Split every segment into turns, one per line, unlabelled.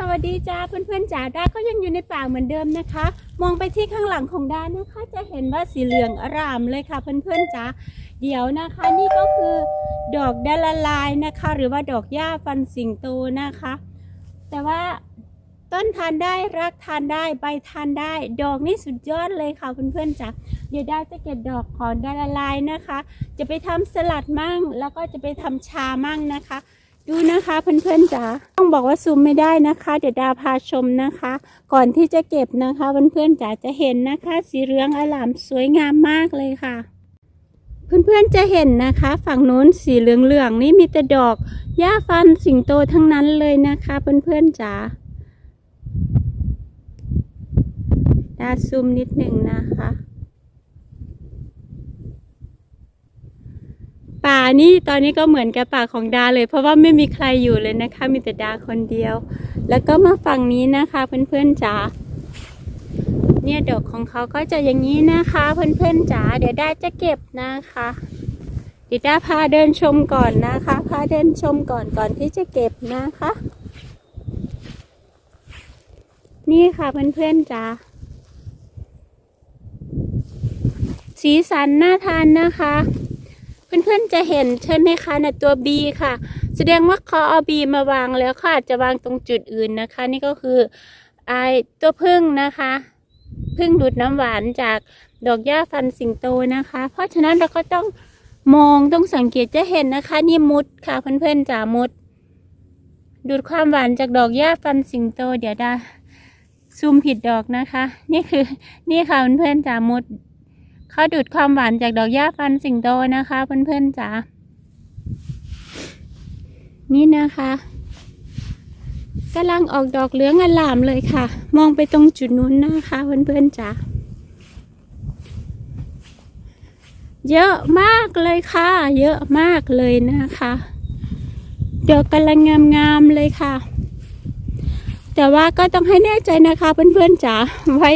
สวัสดีจ้าเพื่อนๆจ๋าด้าก็ยังอยู่ในป่าเหมือนเดิมนะคะ มองไปที่ข้างหลังของด้านะคะ จะเห็นว่าสีเหลืองอร่ามเลยค่ะเพื่อนๆจ๋าเดี๋ยวนะคะนี่ก็คือดอกดาละลายนะคะ หรือว่าดอกหญ้าฟันสิงโตนะคะ แต่ว่าต้นทานได้รักทานได้ใบทานได้ ดอกนี่สุดยอดเลยค่ะเพื่อนๆจ๋าเดี๋ยวด้าจะเก็บดอกของดาละลายนะคะ จะไปทำสลัดมั่งแล้วก็จะไปทำชามั่งนะคะ ดูนะคะเพื่อนๆจ๋าต้องบอกว่าซูมไม่ได้นะคะ เดี๋ยวดาพาชมนะคะ ก่อนที่จะเก็บนะคะเพื่อนๆจ๋าจะเห็นนะคะ สีเหลืองอลามสวยงามมากเลยค่ะ เพื่อนๆจะเห็นนะคะ ฝั่งโน้นสีเหลืองๆนี่มีแต่ดอกหญ้าฟันสิงโตทั้งนั้นเลยนะคะ เพื่อนๆจ๋าดาซูมนิดหนึ่งนะคะ ป่า นี่ตอนนี้ก็เหมือนกับป่าของดาเลย เพราะว่าไม่มีใครอยู่เลยนะคะ มีแต่ดาคนเดียว แล้วก็มาฝั่งนี้นะคะเพื่อนๆจ๋าเนี่ยดอกของเขาก็จะอย่างนี้นะคะ เพื่อนๆจ๋าเดี๋ยวดาจะเก็บนะคะเดี๋ยวดาพาเดินชมก่อนนะคะ พาเดินชมก่อนก่อนที่จะเก็บนะคะ นี่ค่ะเพื่อนๆจ๋าสีสันน่าทานนะคะ เพื่อนๆจะเห็นใช่ไหมคะในตัว B ค่ะ แสดงว่าเขาเอา B มาวางแล้วค่ะอาจจะวางตรงจุดอื่นนะคะ นี่ก็คือไอตัวพึ่งนะคะพึ่งดูดน้ำหวานจากดอกหญ้าฟันสิงโตนะคะ เพราะฉะนั้นเราก็ต้องมองต้องสังเกตจะเห็นนะคะ นี่มุดค่ะเพื่อนๆจ๋ามุด ดูดความหวานจากดอกหญ้าฟันสิงโตเดี๋ยวได้ซูมผิดดอกนะคะ นี่คือนี่ค่ะเพื่อนๆจ๋ามุด เขาดูดความหวานจากดอกหญ้าฟันสิงโตนะคะเพื่อนๆจ๋านี่นะคะกำลังออกดอกเหลืองอลามเลยค่ะ มองไปตรงจุดนู้นนะคะเพื่อนๆจ๋าเยอะมากเลยค่ะ เยอะมากเลยนะคะดอกกำลังงามๆเลยค่ะ แต่ว่าก็ต้องให้แน่ใจนะคะเพื่อนๆจ๋าไว้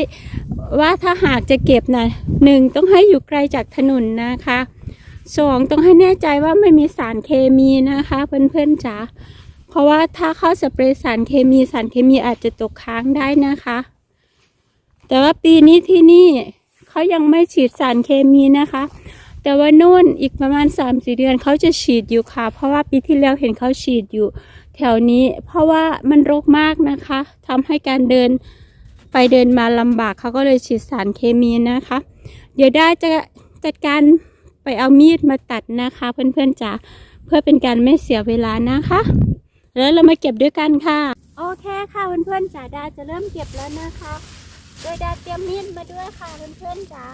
ว่าถ้าหากจะเก็บนะหนึ่งต้องให้อยู่ไกลจากถนนนะคะสองต้องให้แน่ใจว่าไม่มีสารเคมีนะคะเพื่อนๆจ๋าเพราะว่าถ้าเข้าสเปรย์สารเคมีสารเคมีอาจจะตกค้างได้นะคะ แต่ว่าปีนี้ที่นี่เขายังไม่ฉีดสารเคมีนะคะ แต่ว่านู่นอีกประมาณ3ามสี่เดือนเขาจะฉีดอยู่ค่ะ เพราะว่าปีที่แล้วเห็นเขาฉีดอยู่ แถวนี้ เพราะว่ามันรกมากนะคะทำให้การเดิน ไปเดินมาลำบากเขาก็เลยฉีดสารเคมีนะคะ เดี๋ยวได้จะจัดการไปเอามีดมาตัดนะคะ เพื่อนๆจ๋าเพื่อเป็นการไม่เสียเวลานะคะ แล้วเรามาเก็บด้วยกันค่ะ โอเคค่ะเพื่อนๆจ๋าดาจะเริ่มเก็บแล้วนะคะโดยดาเตรียมมีดมาด้วยค่ะเพื่อนๆจ๋า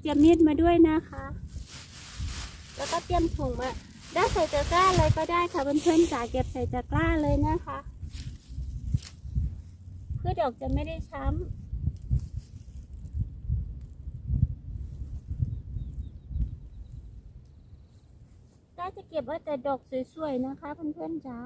เตรียมมีดมาด้วยนะคะ แล้วก็เตรียมถุงมาได้ใส่ตะกร้าเลยก็ได้ค่ะเพื่อนๆจ๋าเก็บใส่ตะกร้าเลยนะคะ พื่อดอกจะไม่ได้ช้ำได้จะเก็บไว้แต่ดอกสวยๆนะคะเพื่อนๆจ้า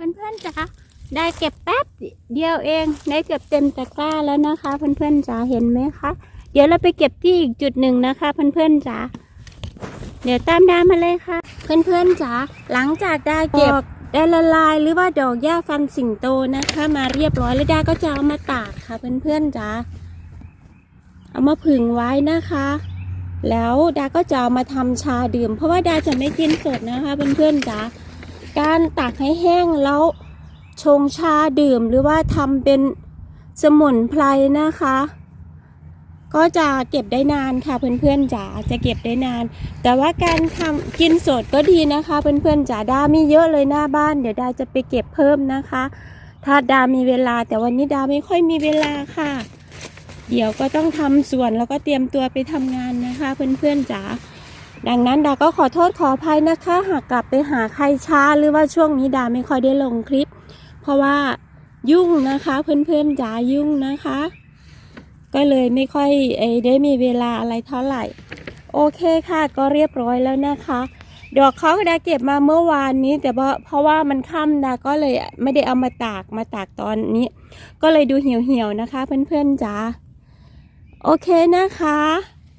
เพื่อนๆจ๋าได้เก็บแป๊บเดียวเองได้เก็บเต็มตะกร้าแล้วนะคะ เพื่อนๆจ๋าเห็นไหมคะเดี๋ยวเราไปเก็บที่อีกจุดหนึ่งนะคะ เพื่อนๆจ๋าเดี๋ยวตามดามาเลยค่ะ เพื่อนๆจ๋าหลังจากดาเก็บได้ละลายหรือว่าดอกหญ้าฟันสิงโตนะคะ มาเรียบร้อยแล้วดาก็จะเอามาตากค่ะ เพื่อนๆจ๋าเอามาผึ่งไว้นะคะ แล้วดาก็จะเอามาทำชาดื่ม เพราะว่าดาจะไม่กินสดนะคะ เพื่อนๆจ๋า การตากให้แห้งแล้วชงชาดื่มหรือว่าทำเป็นสมุนไพรนะคะ ก็จะเก็บได้นานค่ะเพื่อนๆจ๋าจะเก็บได้นาน แต่ว่าการทำกินสดก็ดีนะคะเพื่อนๆจ๋าดามีเยอะเลยหน้าบ้าน เดี๋ยวดาจะไปเก็บเพิ่มนะคะ ถ้าดามีเวลาแต่วันนี้ดาไม่ค่อยมีเวลาค่ะ เดี๋ยวก็ต้องทำสวนแล้วก็เตรียมตัวไปทำงานนะคะ เพื่อนๆจ๋า ดังนั้นดาก็ขอโทษขออภัยนะคะ หากกลับไปหาใครช้าหรือว่าช่วงนี้ดาไม่ค่อยได้ลงคลิป เพราะว่ายุ่งนะคะเพื่อนๆจ๋ายุ่งนะคะ ก็เลยไม่ค่อยเอ่ยได้มีเวลาอะไรเท่าไหร่ โอเคค่ะก็เรียบร้อยแล้วนะคะ ดอกเขาดาเก็บมาเมื่อวานนี้ แต่ว่าเพราะว่ามันค่ำดาก็เลยไม่ได้เอามาตากมาตากตอนนี้ ก็เลยดูเหี่ยวๆนะคะ เพื่อนๆจ๋าโอเคนะคะ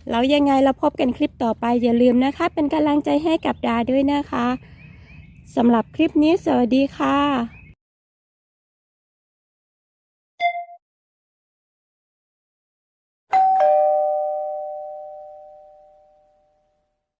แล้วยังไงเราพบกันคลิปต่อไปอย่าลืมนะคะ เป็นกำลังใจให้กับดาด้วยนะคะสำหรับคลิปนี้สวัสดีค่ะ